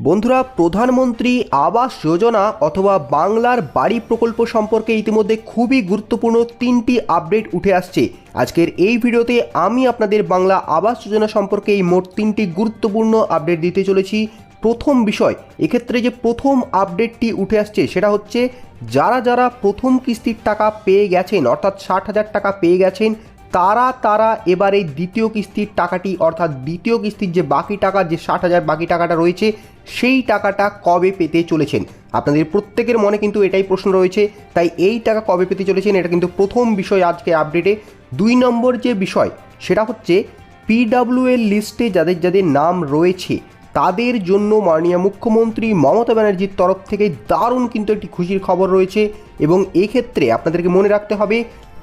বন্ধুরা, প্রধানমন্ত্রী আবাস যোজনা অথবা বাংলার বাড়ি প্রকল্প সম্পর্কে ইতিমধ্যে খুবই গুরুত্বপূর্ণ তিনটি আপডেট উঠে আসছে। আজকের এই ভিডিওতে আমি আপনাদের বাংলা আবাস যোজনা সম্পর্কে এই মোট তিনটি গুরুত্বপূর্ণ আপডেট দিতে চলেছি। প্রথম বিষয়, এক্ষেত্রে যে প্রথম আপডেটটি উঠে আসছে সেটা হচ্ছে, যারা যারা প্রথম কিস্তির টাকা পেয়ে গেছেন, অর্থাৎ ষাট হাজার টাকা পেয়ে গেছেন, তারা তারা এবারে দ্বিতীয় কিস্তির টাকাটি, অর্থাৎ দ্বিতীয় কিস্তির যে বাকি টাকা, যে ষাট হাজার বাকি টাকাটা রয়েছে সেই টাকাটা কবে পেতে চলেছেন? আপনাদের প্রত্যেকের মনে কিন্তু এটাই প্রশ্ন রয়েছে, তাই এই টাকা কবে পেতে চলেছেন এটা কিন্তু প্রথম বিষয় আজকে আপডেটে দুই নম্বর যে বিষয়, সেটা হচ্ছে পিডাব্লিউ এর লিস্টে যাদের যাদের নাম রয়েছে, তাদের জন্য মাননীয় মুখ্যমন্ত্রী মমতা ব্যানার্জির তরফ থেকে দারুণ কিন্তু একটি খুশির খবর রয়েছে এবং এক্ষেত্রে আপনাদেরকে মনে রাখতে হবে,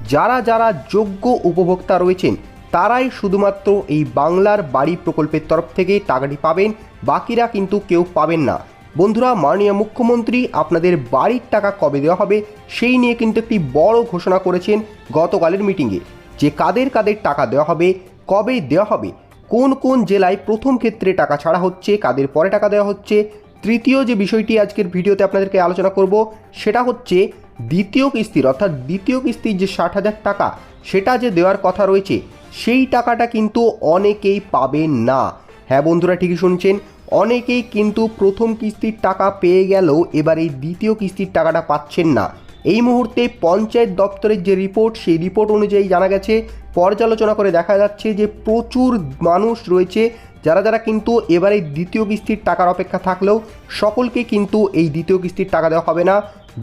যারা যারা যোগ্য উপভোক্তা রয়েছেন, তারাই শুধুমাত্র এই বাংলার বাড়ি প্রকল্পের তরফ থেকে টাকাটি পাবেন। বাকিরা কিন্তু কেউ পাবেন না। বন্ধুরা, মাননীয় মুখ্যমন্ত্রী, আপনাদের বাড়ির টাকা কবে দেওয়া হবে সেই নিয়ে কিন্তু একটি বড় ঘোষণা করেছেন গতকালের মিটিংয়ে। যে কাদের কাদের টাকা দেওয়া হবে, কবে দেওয়া হবে, কোন কোন জেলায় প্রথম ক্ষেত্রে টাকা ছাড়া হচ্ছে, কাদের পরে টাকা দেওয়া হচ্ছে, তৃতীয় যে বিষয়টি আজকের ভিডিওতে আপনাদেরকে আলোচনা করব, সেটা হচ্ছে দ্বিতীয় কিস্তির, অর্থাৎ দ্বিতীয় কিস্তির যে ষাট হাজার টাকা, সেটা যে দেওয়ার কথা রয়েছে, সেই টাকাটা কিন্তু অনেকেই পাবেন না। হ্যাঁ বন্ধুরা, ঠিকই শুনছেন। অনেকেই কিন্তু প্রথম কিস্তির টাকা পেয়ে গেলেও এবার এই দ্বিতীয় কিস্তির টাকাটা পাচ্ছেন না। এই মুহূর্তে পঞ্চায়েত দপ্তরের যে রিপোর্ট, সেই রিপোর্ট অনুযায়ী জানা গেছে, পর্যালোচনা করে দেখা যাচ্ছে যে প্রচুর মানুষ রয়েছে যারা যারা কিন্তু এবারে দ্বিতীয় কিস্তির টাকার অপেক্ষা থাকলেও সকলকে কিন্তু এই দ্বিতীয় কিস্তির টাকা দেওয়া হবে না।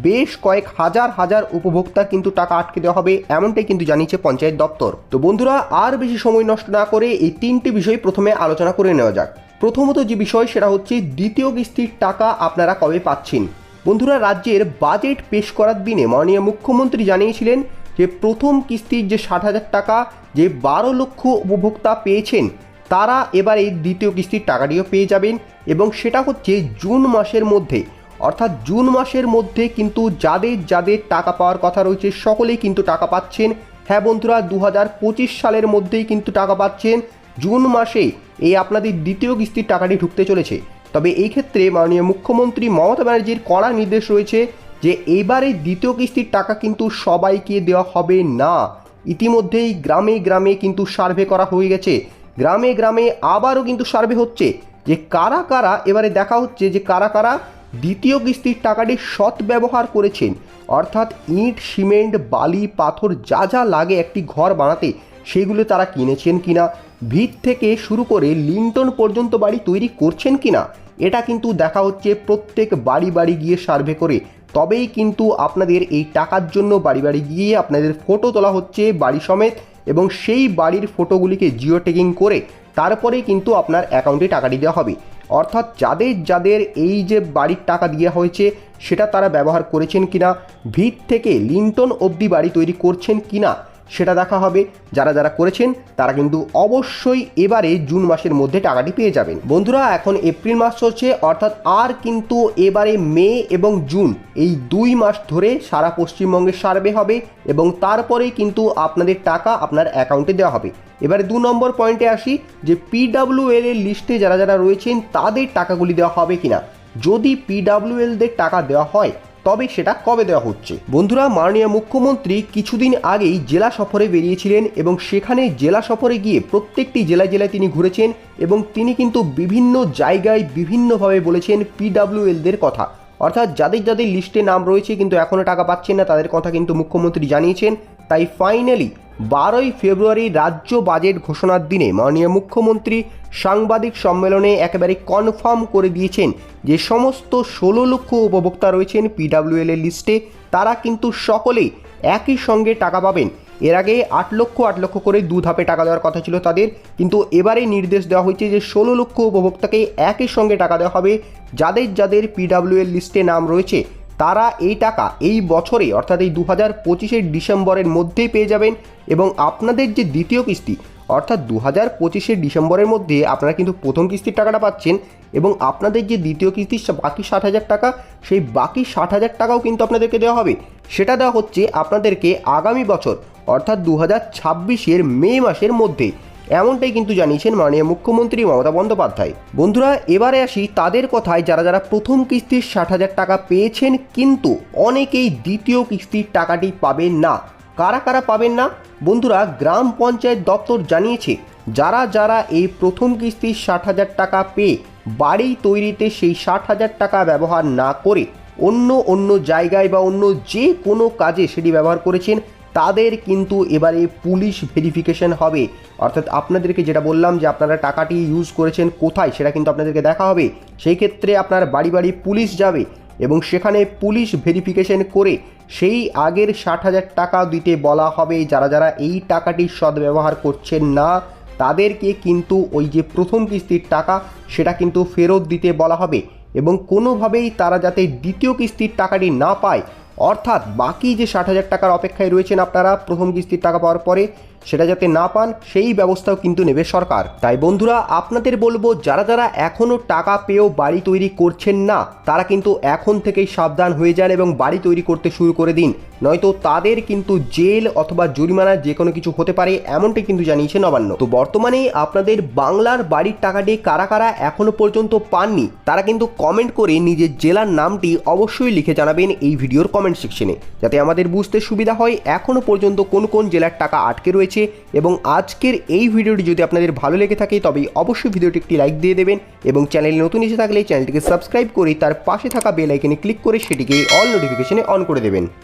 বেশ কয়েক হাজার হাজার উপভোক্তা কিন্তু টাকা আটকে দেওয়া হবে, এমনটাই কিন্তু জানিয়েছে পঞ্চায়েত দপ্তর। তো বন্ধুরা, আর বেশি সময় নষ্ট না করে এই তিনটি বিষয় প্রথমে আলোচনা করে নেওয়া যাক। প্রথমত যে বিষয় সেটা হচ্ছে দ্বিতীয় কিস্তির টাকা আপনারা কবে পাচ্ছেন? বন্ধুরা, রাজ্যের বাজেট পেশ করার দিনে মাননীয় মুখ্যমন্ত্রী জানিয়েছিলেন যে প্রথম কিস্তির যে ষাট হাজার টাকা যে বারো লক্ষ উপভোক্তা পেয়েছেন, তারা এবার এই দ্বিতীয় কিস্তির টাকাটিও পেয়ে যাবেন এবং সেটা হচ্ছে জুন মাসের মধ্যে। অর্থাৎ জুন মাসের মধ্যে কিন্তু যাদের যাদের টাকা পাওয়ার কথা রয়েছে, সকলেই কিন্তু টাকা পাচ্ছেন। হ্যাঁ বন্ধুরা দু হাজার পঁচিশ সালের মধ্যেই কিন্তু টাকা পাচ্ছেন। জুন মাসে এই আপনাদের দ্বিতীয় কিস্তির টাকাটি ঢুকতে চলেছে। তবে এই ক্ষেত্রে মাননীয় মুখ্যমন্ত্রী মমতা ব্যানার্জির কড়া নির্দেশ রয়েছে যে এইবারে দ্বিতীয় কিস্তির টাকা কিন্তু সবাইকে দেওয়া হবে না। ইতিমধ্যেই গ্রামে গ্রামে কিন্তু সার্ভে করা হয়ে গেছে। গ্রামে গ্রামে আবারও কিন্তু সার্ভে হচ্ছে যে, কারা কারা, এবারে দেখা হচ্ছে যে, কারা কারা দ্বিতীয় কিস্তির টাকাটি সৎ ব্যবহার করেছেন। অর্থাৎ ইট, সিমেন্ট, বালি, পাথর যা যা লাগে একটি ঘর বানাতে, সেগুলো তারা কিনেছেন কিনা ভিত থেকে শুরু করে লিন্টন পর্যন্ত বাড়ি তৈরি করছেন কিনা, এটা কিন্তু দেখা হচ্ছে প্রত্যেক বাড়ি বাড়ি গিয়ে সার্ভে করে। তবেই কিন্তু আপনাদের এই টাকার জন্য বাড়ি বাড়ি গিয়ে আপনাদের ফটো তোলা হচ্ছে বাড়ি সমেত এবং সেই বাড়ির ফটোগুলিকে জিও ট্যাগিং করে তারপরেই কিন্তু আপনার অ্যাকাউন্টে টাকাটি দেওয়া হবে। অর্থাৎ যাদের যাদের এই যে বাড়ির টাকা দেওয়া হয়েছে, সেটা তারা ব্যবহার করেছেন কিনা ভিত থেকে লিন্টন অবধি বাড়ি তৈরি করছেন কিনা সেটা দেখা হবে। যারা যারা করেছেন, তারা কিন্তু অবশ্যই এবারে জুন মাসের মধ্যে টাকাটি পেয়ে যাবেন। বন্ধুরা, এখন এপ্রিল মাস চলছে, অর্থাৎ আর কিন্তু এবারে মে এবং জুন এই দুই মাস ধরে সারা পশ্চিমবঙ্গে সার্ভে হবে এবং তারপরেই কিন্তু আপনাদের টাকা আপনার অ্যাকাউন্টে দেওয়া হবে। এবারে দু নম্বর পয়েন্টে আসি, যে পিডাব্লিউএল এর লিস্টে যারা যারা রয়েছেন, তাদের টাকাগুলি দেওয়া হবে কিনা? যদি পিডাব্লিউএলদের টাকা দেওয়া হয় তবে সেটা কবে দেওয়া হচ্ছে? বন্ধুরা, মাননীয় মুখ্যমন্ত্রী কিছুদিন আগেই জেলা সফরে বেরিয়েছিলেন এবং সেখানে জেলা সফরে গিয়ে প্রত্যেকটি জেলায় জেলায় তিনি ঘুরেছেন এবং তিনি কিন্তু বিভিন্ন জায়গায় বিভিন্নভাবে বলেছেন পিডাব্লিউএলদের কথা। অর্থাৎ যাদের যাদের লিস্টে নাম রয়েছে কিন্তু এখনও টাকা পাচ্ছেন না, তাদের কথা কিন্তু মুখ্যমন্ত্রী জানিয়েছেন। তাই ফাইনালি বারোই ফেব্রুয়ারি রাজ্য বাজেট ঘোষণার দিনে মাননীয় মুখ্যমন্ত্রী সাংবাদিক সম্মেলনে একেবারে কনফার্ম করে দিয়েছেন যে সমস্ত ষোলো লক্ষ উপভোক্তা রয়েছেন পিডাব্লিউএল এর লিস্টে, তারা কিন্তু সকলেই একই সঙ্গে টাকা পাবেন। এর আগে আট লক্ষ আট লক্ষ করে দু ধাপে টাকা দেওয়ার কথা ছিল তাদের, কিন্তু এবারে নির্দেশ দেওয়া হয়েছে যে ষোলো লক্ষ উপভোক্তাকে একই সঙ্গে টাকা দেওয়া হবে, যাদের যাদের পিডাব্লিউএল লিস্টে নাম রয়েছে। তারা এই টাকা এই বছরে, অর্থাৎ এই দু হাজার পঁচিশের ডিসেম্বরের মধ্যেই পেয়ে যাবেন এবং আপনাদের যে দ্বিতীয় কিস্তি, অর্থাৎ দু হাজার পঁচিশের ডিসেম্বরের মধ্যে আপনারা কিন্তু প্রথম কিস্তির টাকাটা পাচ্ছেন এবং আপনাদের যে দ্বিতীয় কিস্তির বাকি ষাট হাজার টাকা, সেই বাকি ষাট হাজার টাকাও কিন্তু আপনাদেরকে দেওয়া হবে। সেটা দেওয়া হচ্ছে আপনাদেরকে আগামী বছর, অর্থাৎ দু হাজার ছাব্বিশের মে মাসের মধ্যে। এমনটাই কিন্তু জানিয়েছেন মাননীয় মুখ্যমন্ত্রী মমতা বন্দ্যোপাধ্যায়। বন্ধুরা, এবারে আসি তাদের কথায়, যারা যারা প্রথম কিস্তির ষাট হাজার টাকা পেয়েছেন, কিন্তু অনেকেই দ্বিতীয় কিস্তির টাকাটি পাবেন না। কারা কারা পাবেন না? বন্ধুরা, গ্রাম পঞ্চায়েত দপ্তর জানিয়েছে, যারা যারা এই প্রথম কিস্তির ষাট হাজার টাকা পেয়ে বাড়ি তৈরিতে সেই ষাট হাজার টাকা ব্যবহার না করে অন্য অন্য জায়গায় বা অন্য যে কোনো কাজে সেটি ব্যবহার করেছেন তাদের কিন্তু এবারে পুলিশ ভেরিফিকেশন হবে। অর্থাৎ আপনাদেরকে যেটা বললাম যে আপনারা টাকাটি ইউজ করেছেন কোথায়, সেটা কিন্তু আপনাদেরকে দেখা হবে। সেই ক্ষেত্রে আপনার বাড়ি বাড়ি পুলিশ যাবে এবং সেখানে পুলিশ ভেরিফিকেশন করে সেই আগের ষাট হাজার টাকা দিতে বলা হবে। যারা যারা এই টাকাটির সদ্ব্যবহার করছেন না, তাদেরকে কিন্তু ওই যে প্রথম কিস্তির টাকা, সেটা কিন্তু ফেরত দিতে বলা হবে। এবং কোনোভাবেই তারা যাতে দ্বিতীয় কিস্তির টাকাটি না পায় অর্থাৎ বাকি যে ষাট হাজার টাকার অপেক্ষায় রয়েছেন আপনারা প্রথম কিস্তির টাকা পাওয়ার পরে সেটা যাতে না পান, সেই ব্যবস্থাও কিন্তু নেবে সরকার। তাই বন্ধুরা, আপনাদের বলব, যারা যারা এখনও টাকা পেয়েও বাড়ি তৈরি করছেন না, তারা কিন্তু এখন থেকেই সাবধান হয়ে যান এবং বাড়ি তৈরি করতে শুরু করে দিন। নয়তো তাদের কিন্তু জেল অথবা জরিমানা যে কোনো কিছু হতে পারে, এমনটাই কিন্তু জানিয়েছে নবান্ন। তো বর্তমানে আপনাদের বাংলার বাড়ির টাকাটি কারা কারা এখনও পর্যন্ত পাননি, তারা কিন্তু কমেন্ট করে নিজের জেলার নামটি অবশ্যই লিখে জানাবেন এই ভিডিওর কমেন্ট সেকশনে। যাতে আমাদের বুঝতে সুবিধা হয়, এখনও পর্যন্ত কোন কোন জেলার টাকা আটকে রয়েছে এবং আজকের এই ভিডিওটি যদি আপনাদের ভালো লেগে থাকে তবে অবশ্যই ভিডিওটি একটি লাইক দিয়ে দেবেন এবং চ্যানেলে নতুন এসে থাকলে চ্যানেলটিকে সাবস্ক্রাইব করে তার পাশে থাকা বেল আইকনে ক্লিক করে সেটিকে অল নোটিফিকেশনে অন করে দেবেন।